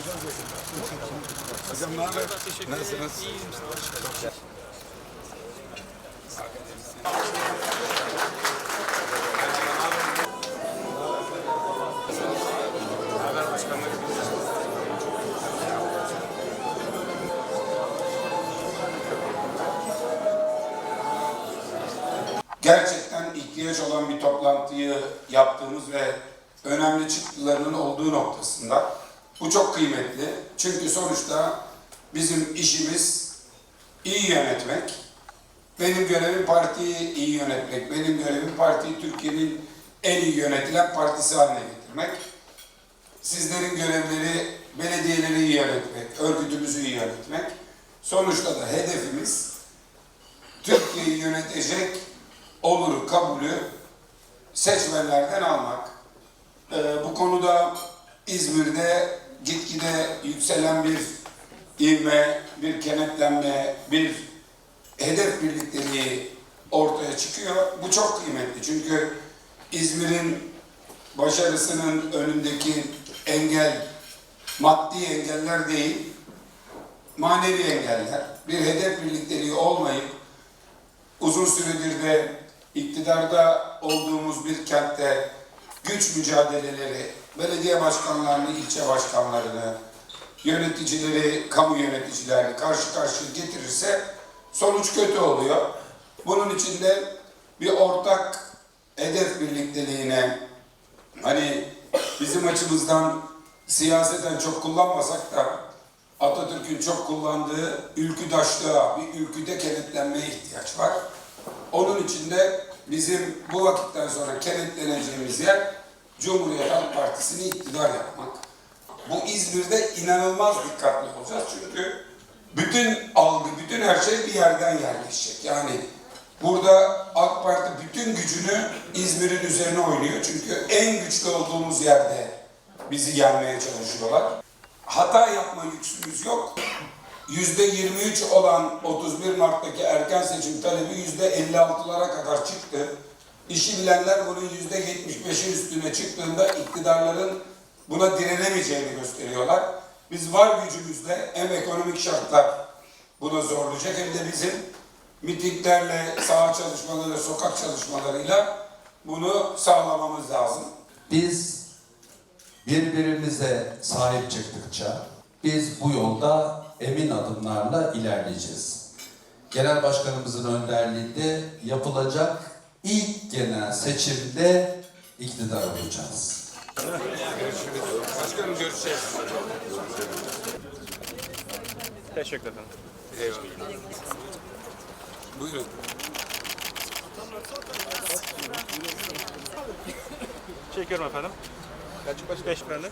Hocam ne haber? Nasılsınız? Gerçekten ihtiyaç olan bir toplantıyı yaptığımız ve önemli çıktılarının olduğu noktasında bu çok kıymetli. Çünkü sonuçta bizim işimiz iyi yönetmek. Benim görevim partiyi iyi yönetmek. Benim görevim partiyi Türkiye'nin en iyi yönetilen partisi haline getirmek. Sizlerin görevleri belediyeleri iyi yönetmek, örgütümüzü iyi yönetmek. Sonuçta da hedefimiz Türkiye'yi yönetecek oluru kabulü seçmenlerden almak. Ee, bu konuda İzmir'de gitgide yükselen bir ivme, bir kenetlenme, bir hedef birlikteliği ortaya çıkıyor. Bu çok kıymetli çünkü İzmir'in başarısının önündeki engel maddi engeller değil, manevi engeller. Bir hedef birlikteliği olmayıp uzun süredir de iktidarda olduğumuz bir kentte güç mücadeleleri, belediye başkanlarını, ilçe başkanlarını, yöneticileri, kamu yöneticilerini karşı karşıya getirirse sonuç kötü oluyor. Bunun için de bir ortak hedef birlikteliğine hani bizim açımızdan siyaseten çok kullanmasak da Atatürk'ün çok kullandığı ülküdaşlığa, bir ülküde kenetlenmeye ihtiyaç var. Onun için de bizim bu vakitten sonra kenetleneceğimiz yer Cumhuriyet Halk Partisi'ni iktidar yapmak. Bu İzmir'de inanılmaz dikkatli olacağız çünkü bütün algı, bütün her şey bir yerden yerleşecek. Yani burada AK Parti bütün gücünü İzmir'in üzerine oynuyor. Çünkü en güçlü olduğumuz yerde bizi yenmeye çalışıyorlar. Hata yapma lüksümüz yok. Yüzde 23 olan 31 Mart'taki erken seçim talebi yüzde 56'lara kadar çıktı. İşi bilenler bunun yüzde 75'in üstüne çıktığında iktidarların buna direnemeyeceğini gösteriyorlar. Biz var gücümüzle hem ekonomik şartlar buna zorlayacak hem de bizim mitinglerle, saha çalışmaları, sokak çalışmalarıyla bunu sağlamamız lazım. Biz birbirimize sahip çıktıkça biz bu yolda emin adımlarla ilerleyeceğiz. Genel Başkanımızın önderliğinde yapılacak ilk genel seçimde iktidar olacağız. Başkanım görüşeceğiz. Teşekkür ederim. Eyvallah. Buyurun. Çekiyorum efendim. Kaç baş? Beş bende.